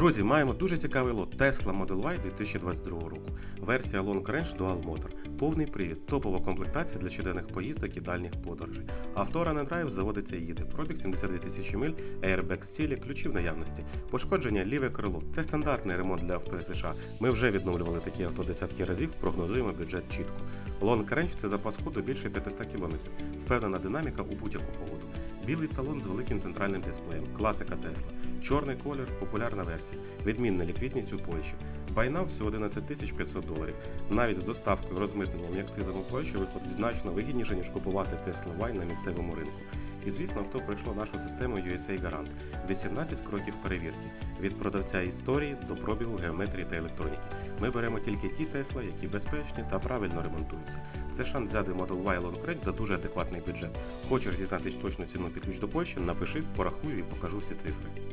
Друзі, маємо дуже цікавий лот Tesla Model Y 2022 року. Версія Long Range Dual Motor. Повний привід, топова комплектація для щоденних поїздок і дальніх подорожей. Авто Run Drive заводиться і їде. Пробіг 72 тисячі миль, airbag з цілі, ключі в наявності. Пошкодження ліве крило. Це стандартний ремонт для авто США. Ми вже відновлювали такі авто десятки разів, прогнозуємо бюджет чітко. Long Range – це запас ходу більше 500 км. Впевнена динаміка у будь-яку погоду. Білий салон з великим центральним дисплеєм, класика Tesla. Чорний колір популярна версія. Відмінна ліквідність у Польщі. Байна всього 11 тисяч 500 доларів. Навіть з доставкою, розмитненням і акцизом у Польщі виходить значно вигідніше, ніж купувати Tesla Y на місцевому ринку. І звісно, авто пройшло нашу систему USA Garant. 18 кроків перевірки від продавця історії до пробігу геометрії та електроніки. Ми беремо тільки ті Тесла, які безпечні та правильно ремонтуються. Це шанс взяти Model Y Long Range за дуже адекватний бюджет. Хочеш дізнатись точну ціну під ключ до Польщі? Напиши, порахую і покажу всі цифри.